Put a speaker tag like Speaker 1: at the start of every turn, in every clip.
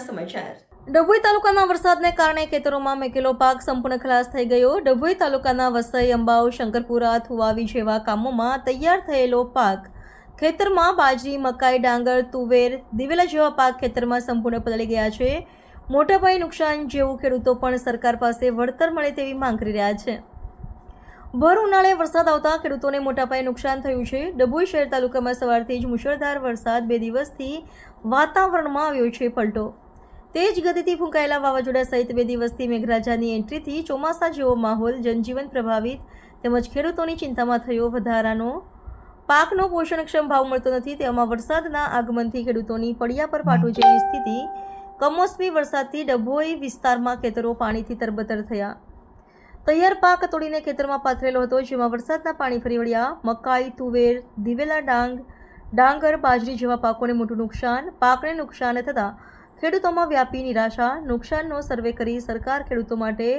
Speaker 1: સમાચાર. ડભોઈ તાલુકાના વરસાદને કારણે ખેતરોમાં મેકેલો પાક સંપૂર્ણ ખલાસ થઈ ગયો. ડભોઈ તાલુકાના વસઈ, અંબાવ, શંકરપુરા, થુવાવી જેવા કામોમાં તૈયાર થયેલો પાક ખેતરમાં બાજરી મકાઈ, ડાંગર, તુવેર દિવેલા જેવા પાક ખેતરમાં સંપૂર્ણ પલળી ગયા છે. મોટા પાયે નુકસાન જેવું ખેડૂતો પણ સરકાર પાસે વળતર મળે તેવી માંગ કરી રહ્યા છે. ભર ઉનાળે વરસાદ આવતા ખેડૂતોને મોટા પાયે નુકસાન થયું છે. ડભોઈ શહેર તાલુકામાં સવારથી જ મુશળધાર વરસાદ બે દિવસથી વાતાવરણમાં આવ્યો છે પલટો. તેજ ગતિથી ફૂંકાયેલા વાવાઝોડા સહિત બે દિવસથી મેઘરાજાની એન્ટ્રીથી ચોમાસા જેવો માહોલ જનજીવન પ્રભાવિત તેમજ ખેડૂતોની ચિંતામાં થયો વધારાનો પાકનો પોષણક્ષમ ભાવ મળતો નથી. તેમાં વરસાદના આગમનથી ખેડૂતોની પડિયા પર પાટું જેવી સ્થિતિ. કમોસમી વરસાદથી ડભોઈ વિસ્તારમાં ખેતરો પાણીથી તરબતર થયા. તૈયાર પાક તોડીને ખેતરમાં પાથરેલો હતો, જેમાં વરસાદના પાણી ફરી વળ્યા. મકાઈ, તુવેર, દિવેલા ડાંગ, ડાંગર, બાજરી જેવા પાકોને મોટું નુકસાન, પાકને નુકસાન થતાં ખેડૂતોમાં વ્યાપી નિરાશા. નુકસાનનો સર્વે કરી સરકાર ખેડૂતો માટે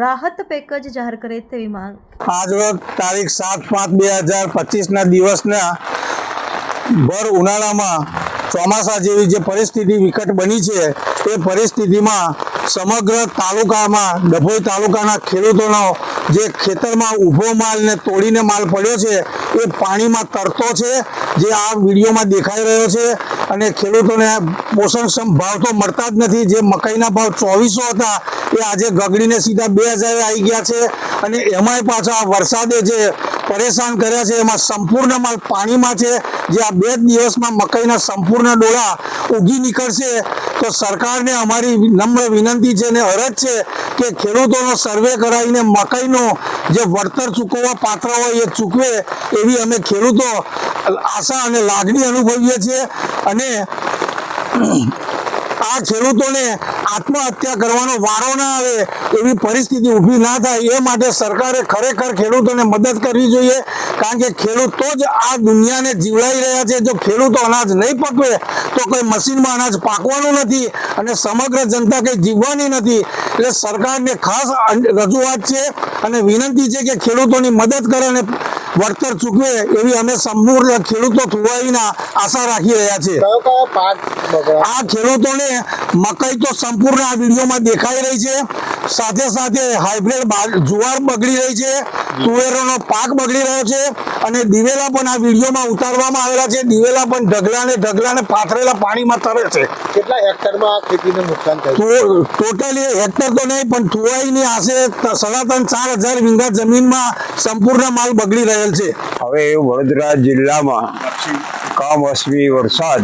Speaker 1: રાહત પેકેજ જાહેર કરે તેવી માંગ.
Speaker 2: આજરોજ તારીખ સાત પાંચ બે હજાર પચીસના દિવસના ભર ઉનાળામાં ચોમાસા જેવી જે પરિસ્થિતિ વિકટ બની છે એ પરિસ્થિતિમાં સમગ્ર તાલુકામાં, ડભોઈ તાલુકાના ખેડૂતોનો જે ખેતરમાં ઊભો માલ ને તોડીને માલ પડ્યો છે, એ પાણીમાં તરતો છે, જે આ વિડીયોમાં દેખાઈ રહ્યો છે. અને ખેડૂતોને પોષણક્ષમ ભાવ તો મળતા જ નથી, જે મકાઈના ભાવ ચોવીસો હતા, એ આજે ગગડીને સીધા બે હજાર આવી ગયા છે. અને એમાંય પાછા વરસાદે જે પરેશાન કર્યા છે, એમાં સંપૂર્ણ માલ પાણીમાં છે. જે આ બે દિવસમાં મકાઈના સંપૂર્ણ ડોળા ઉગી નીકળશે, તો સરકારને અમારી નમ્ર વિનંતી છે અને અરજ છે કે ખેડૂતોનો સર્વે કરાવીને મકાઈનો જે વળતર ચૂકવવા પાત્ર હોય એ ચૂકવે એવી અમે ખેડૂતો આશા અને લાગણી અનુભવીએ છીએ. અને આ ખેડૂતોને આત્મહત્યા કરવાનો વારો ના આવે, એવી પરિસ્થિતિ ઊભી ના થાય, એ માટે સરકારે ખરેખર ખેડૂતોને મદદ કરવી જોઈએ. કારણ કે ખેડૂતો જ આ દુનિયાને જીવડાવી રહ્યા છે. જો ખેડૂતો અનાજ નહીં પકવે, તો કોઈ મશીનમાં અનાજ પાકવાનું નથી અને સમગ્ર જનતા કંઈ જીવવાની નથી. એટલે સરકારને ખાસ રજૂઆત છે અને વિનંતી છે કે ખેડૂતોની મદદ કરે અને વળતર ચૂકવે એવી અમે સંપૂર્ણ ખેડૂતો થુવાઈના આશા રાખી રહ્યા છે આ ખેડૂતોને મકાઈ તો સંપૂર્ણ આ વિડીયોમાં દેખાઈ રહી છે. સાથે સાથે હાઇબ્રિડ જુવાર બગડી રહી છે તુવેરોનો પાક બગડી રહ્યો છે અને દિવેલા પણ આ વિડીયોમાં ઉતારવામાં આવેલા છે. દિવેલા પણ ઢગલાને ઢગલાને પાથરેલા પાણીમાં તરે છે.
Speaker 3: કેટલા હેક્ટરમાં આ ખેતીને નુકસાન થયું?
Speaker 2: ટોટલી હેક્ટર તો નહીં પણ થુવાઈની આશરે સાડા ત્રણ ચાર હજાર વીંગા જમીનમાં સંપૂર્ણ માલ બગડી રહેલ છે.
Speaker 4: હવે વડોદરા જિલ્લામાં કમોસમી વરસાદ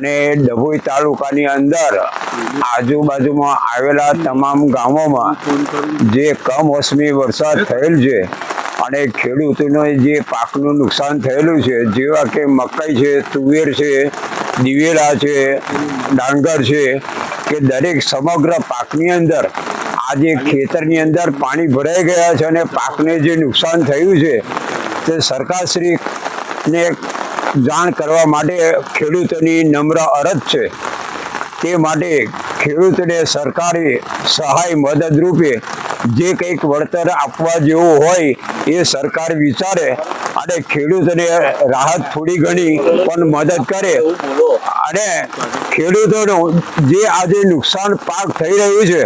Speaker 4: અને ડભોઈ તાલુકાની અંદર આજુબાજુમાં આવેલા તમામ ગામોમાં જે કમોસમી વરસાદ થયેલ છે અને ખેડૂતોને જે પાકનું નુકસાન થયેલું છે, જેવા કે મકાઈ છે, તુવેર છે, દિવેલા છે, ડાંગર છે, કે દરેક સમગ્ર પાકની અંદર આજે ખેતરની અંદર પાણી ભરાઈ ગયા છે અને પાકને જે નુકસાન થયું છે, તે સરકારશ્રીને જાણ કરવા માટે ખેડૂતોની નમ્ર અરજ છે. તે માટે ખેડૂતને સરકારી સહાય મદદરૂપે જે કંઈક વળતર આપવા જેવું હોય એ સરકાર વિચારે અને ખેડૂતોને રાહત થોડી ઘણી પણ મદદ કરે. અને ખેડૂતોનું જે આજે નુકસાન પાક થઈ રહ્યું છે,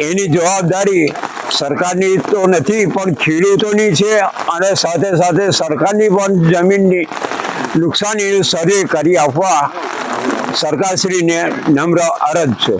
Speaker 4: એની જવાબદારી સરકારની તો નથી, પણ ખેડૂતોની છે અને સાથે સાથે સરકારની પણ જમીનની નુકસાનીનું સર્વે કરી આપવા સરકારશ્રીને નમ્ર અરજ છે.